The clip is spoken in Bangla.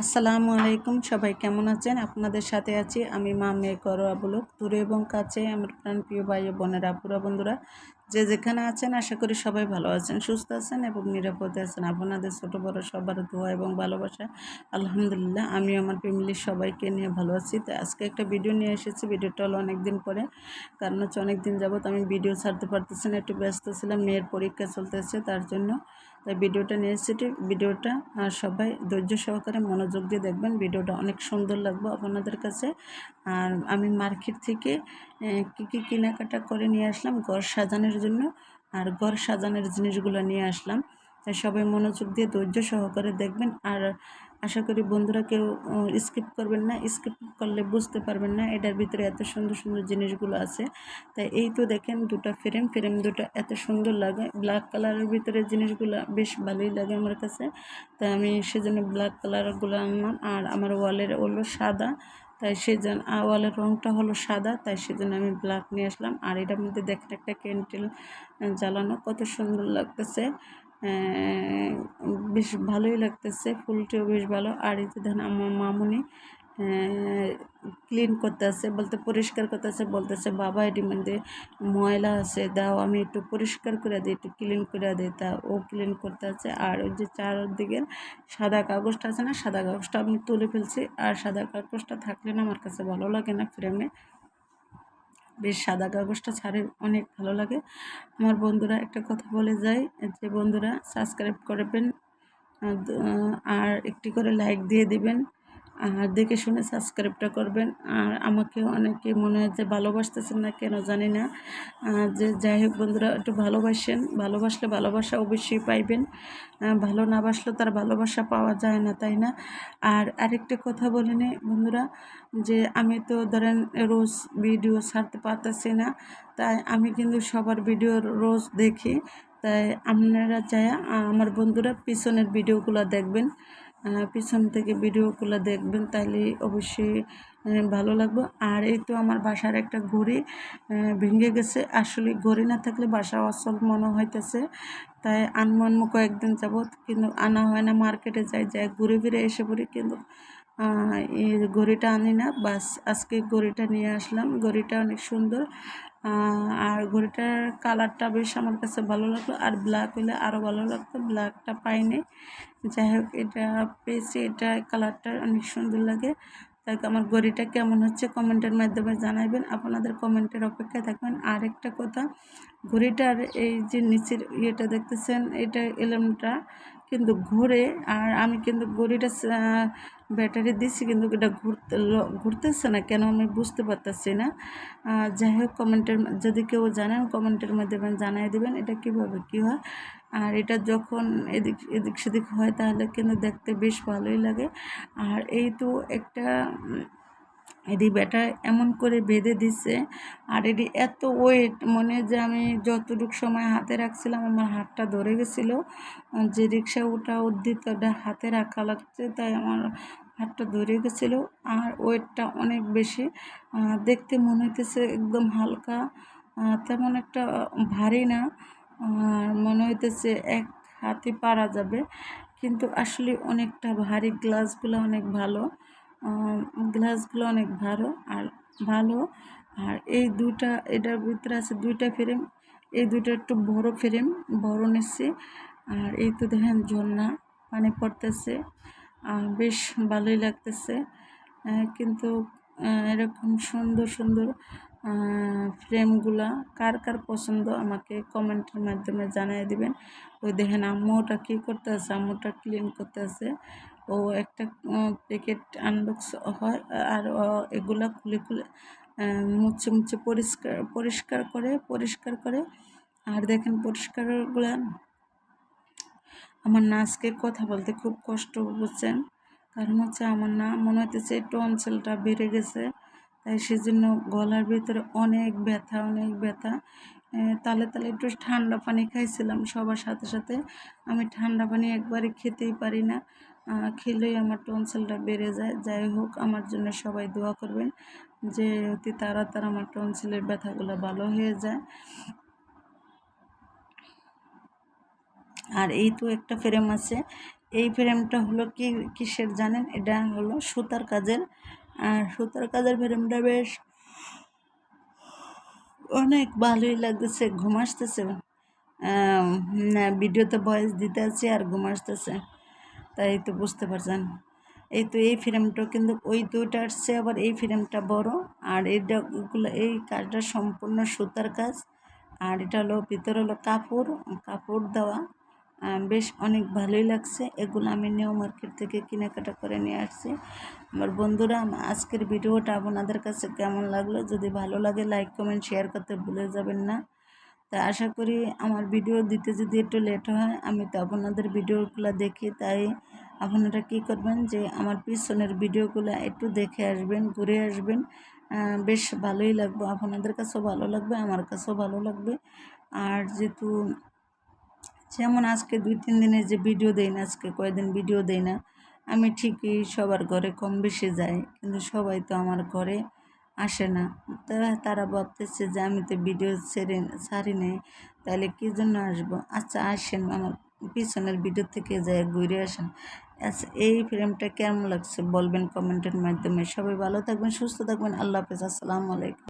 আসসালামু আলাইকুম, সবাই কেমন আছেন? আপনাদের সাথে আছি আমি মা মেয়ে করো বলুক দূরে এবং কাছে আমার প্রাণ প্রিয় ভাই বোনেরা পুরা বন্ধুরা যে যেখানে আছেন, আশা করি সবাই ভালো আছেন, সুস্থ আছেন এবং নিরাপদে আছেন। আপনাদের ছোটো বড় সবার দোয়া এবং ভালোবাসা। আলহামদুলিল্লাহ আমি আমার ফ্যামিলির সবাইকে নিয়ে ভালো আছি। তো আজকে একটা ভিডিও নিয়ে এসেছি। ভিডিওটা হলো অনেক দিন পরে। কারণ হচ্ছে অনেক দিন যাবত আমি ভিডিও ছাড়তে পারতেছি না, একটু ব্যস্ত ছিলাম, মেয়ের পরীক্ষা চলতেছে তার জন্য। তাই ভিডিওটা নিয়ে এসেছি। ভিডিওটা সবাই ধৈর্য সহকারে মনোযোগ দিয়ে দেখবেন। ভিডিওটা অনেক সুন্দর লাগবে আপনাদের কাছে। আর আমি মার্কেট থেকে কী কী কেনাকাটা করে নিয়ে আসলাম? ঘর সাজানোর জন্য আর ঘর সাজানোর জিনিসগুলো নিয়ে আসলাম। তাই সবাই মনোযোগ দিয়ে ধৈর্য সহকারে দেখবেন। আর আশা করি বন্ধুরা কেউ স্কিপ করবেন না। স্কিপ করলে বুঝতে পারবেন না এটার ভিতরে এত সুন্দর সুন্দর জিনিসগুলো আছে। তাই এই তো দেখেন দুটো ফ্রেম ফ্রেম দুটো এত সুন্দর লাগে। ব্ল্যাক কালারের ভিতরে জিনিসগুলো বেশ ভালোই লাগে আমার কাছে। তাই আমি সেজন্য ব্ল্যাক কালারগুলো আনলাম। আর আমার ওয়ালের হলো সাদা। তাই সেজন্য ওয়ালের রঙটা হলো সাদা, তাই সেজন্য আমি ব্ল্যাক নিয়ে আসলাম। আর এটার মধ্যে দেখেন একটা ক্যান্ডেল জ্বালানো, কত সুন্দর লাগতেছে। বেশ ভালোই লাগতেছে, ফুলটিও বেশ ভালো। আর এই যে আমার মামুনি ক্লিন করতে আছে বলতে পরিষ্কার করতে আছে বলতেছে, বাবা, এটি মধ্যে ময়লা আছে, দাও, আমি একটু পরিষ্কার করে দিই, একটু ক্লিন করে দিই। তা ও ক্লিন করতে আছে আর ওই যে চারদিকের সাদা কাগজটা আছে না, সাদা কাগজটা আমি তুলে ফেলছি, আর সাদা কাগজটা থাকলে না আমার কাছে ভালো লাগে না ফ্রেমে। বেশ সাদা কাগজটা ছাড়ে অনেক ভালো লাগে। আমার বন্ধুরা একটা কথা বলে যায়, যে বন্ধুরা সাবস্ক্রাইব করবেন আর একটি করে লাইক দিয়ে দিবেন। আর দেখে শুনে সাবস্ক্রাইবটা করবেন। আর আমাকে অনেকে মনে হয় যে ভালোবাসতেছেন না, কেন জানি না। যে যাই হোক বন্ধুরা, একটু ভালোবাসেন। ভালোবাসলে ভালোবাসা অবশ্যই পাইবেন। ভালো না বাসলেও তার ভালোবাসা পাওয়া যায় না, তাই না? আর আরেকটা কথা বলে নি বন্ধুরা, যে আমি তো ধরেন রোজ ভিডিও ছাড়তে পারতেছি না, তাই আমি কিন্তু সবার ভিডিও রোজ দেখি। তাই আপনারা চাই আমার বন্ধুরা পিছনের ভিডিওগুলো দেখবেন। পিছন থেকে ভিডিওগুলো দেখবেন তাহলে অবশ্যই ভালো লাগবে। আর এই তো আমার বাসার একটা ঘড়ি ভেঙে গেছে। আসলে ঘড়ি না থাকলে বাসা অসল মনে হইতেছে। তাই আনমনমো কয়েকদিন যাবৎ কিন্তু আনা হয় না, মার্কেটে যাই যাই ঘুরে ফিরে এসে পড়ি। কিন্তু এই ঘড়িটা আনি না। বাস আজকে ঘড়িটা নিয়ে আসলাম। ঘড়িটা অনেক সুন্দর। আর ঘড়িটার কালারটা বেশ আমার কাছে ভালো লাগল। আর ব্ল্যাক হলে আরও ভালো লাগতো। ব্ল্যাকটা পাইনি। যাই হোক, এটা পেয়েছি। এটা কালারটা অনেক সুন্দর লাগে। তাই আমার ঘড়িটা কেমন হচ্ছে কমেন্টের মাধ্যমে জানাবেন। আপনাদের কমেন্টের অপেক্ষায় থাকবেন। আর একটা কথা, ঘড়িটার এই যে নিচের ইয়েটা দেখতেছেন, এটা এলএমটা কিন্তু ঘুরে, আর আমি কিন্তু ঘড়িটা ব্যাটারি দিচ্ছি কিন্তু এটা ঘুরতে ঘুরতেছে না, কেন আমি বুঝতে পারতেছি না। যাই হোক, কমেন্টের যদি কেউ জানেন, কমেন্টের মাধ্যমে জানাই দেবেন এটা কীভাবে কী হয়। আর এটা যখন এদিক এদিক সেদিক হয় তাহলে কিন্তু দেখতে বেশ ভালোই লাগে। আর এই তো একটা এটি ব্যাটা এমন করে বেঁধে দিছে। আর এটি এত ওয়েট মনে যে আমি যতটুকু সময় হাতে রাখছিলাম আমার হাতটা ধরে গেছিল। যে রিক্সা ওটা উদ্দিত হাতে রাখা লাগছে, তাই আমার হাতটা ধরে গেছিল। আর ওয়েটটা অনেক বেশি দেখতে মনে হইতেছে একদম হালকা তেমন একটা ভারী না। মনে হইতেছে এক হাতে পারা যাবে। কিন্তু আসলে অনেকটা ভারী গ্লাসগুলো অনেক ভালো। গ্লাসগুলো অনেক ভালো আর ভালো। আর এই দুটা এটার ভিতরে আছে দুইটা ফ্রেম এই দুটো একটু বড় ফ্রেম বড় নিচ্ছে। আর এই তো দেখেন ঝর্ণা, পানি পড়তেছে। বেশ ভালোই লাগতেছে। কিন্তু এরকম সুন্দর সুন্দর ফ্রেমগুলা কার কার পছন্দ আমাকে কমেন্টের মাধ্যমে জানিয়ে দিবেন। ওই দেখেন আম্মুটা কী করতে আছে, আম্মুটা ক্লিন করতে আছে। ও একটা প্যাকেট আনবক্স হয়, আর এগুলা খুলে খুলে মুছে মুছে পরিষ্কার পরিষ্কার করে পরিষ্কার করে। আর দেখেন পরিষ্কারগুলা, আমার নাচকে কথা বলতে খুব কষ্ট বুঝছেন? কারণ হচ্ছে আমার না, মনে হইতেছে টনসেলটা বেড়ে গেছে। তাই সেজন্য গলার ভিতরে অনেক ব্যথা অনেক ব্যথা। তালে তালে একটু ঠান্ডা পানি খাইছিলাম সবার সাথে সাথে। আমি ঠান্ডা পানি একবারে খেতেই পারি না। খেলেই আমার টনসেলটা বেড়ে যায়। যাই হোক, আমার জন্য সবাই দোয়া করবেন যে অতি তাড়াতাড়ি আমার টনসেলের ব্যথাগুলো ভালো হয়ে যায়। আর এই তো একটা ফ্রেম আছে। এই ফ্রেমটা হলো কি, কিসের জানেন? এটা হলো সুতার কাজের আর সুতার কাজের ফ্রেমটা বেশ অনেক ভালোই লাগতেছে, ঘুম আসতেছে। ভিডিওতে ভয়েস দিতে আছি আর ঘুম আসতেছে, তাই তো বুঝতে পারছেন। এই তো এই ফ্রেমটা কিন্তু ওই দুইটার চেয়ে আবার এই ফ্রেমটা বড়, আর এইটা ওগুলো এই কাজটা সম্পূর্ণ সুতার কাজ। আর এটা হলো, ভিতরে হলো কাপড় কাপড় দেওয়া। বেশ অনেক ভালোই লাগছে। এগুলো আমি নিউ মার্কেট থেকে কেনাকাটা করে নিয়ে আসছি। আমার বন্ধুরা আজকের ভিডিওটা আপনাদের কাছে কেমন লাগল? যদি ভালো লাগে লাইক কমেন্ট শেয়ার করতে ভুলে যাবেন না। তা আশা করি আমার ভিডিও দিতে যদি একটু লেট হয়, আমি তো আপনাদের ভিডিওগুলো দেখি, তাই আপনারা কী করবেন যে আমার পিছনের ভিডিওগুলো একটু দেখে আসবেন, ঘুরে আসবেন। বেশ ভালোই লাগবে, আপনাদের কাছেও ভালো লাগবে, আমার কাছেও ভালো লাগবে। আর যেহেতু যেমন আজকে দুই, তিন দিনের যে ভিডিও দেই না, আজকে কয়েকদিন ভিডিও দেই না, আমি ঠিকই সবার ঘরে কম বেশি যাই, কিন্তু সবাই তো আমার ঘরে আসে না। তারা ভাবতেছে যে আমি তো ভিডিও ছেড়ে, ছাড়ি নেই, তাহলে কী জন্য আসব? আচ্ছা আসেন, আমার পিছনের ভিডিও থেকে যায় ঘুরে আসেন। আচ্ছা এই ফিল্মটা কেমন লাগছে বলবেন কমেন্টের মাধ্যমে। সবাই ভালো থাকবেন, সুস্থ থাকবেন, আল্লাহ হাফেজ, আসসালামু আলাইকুম।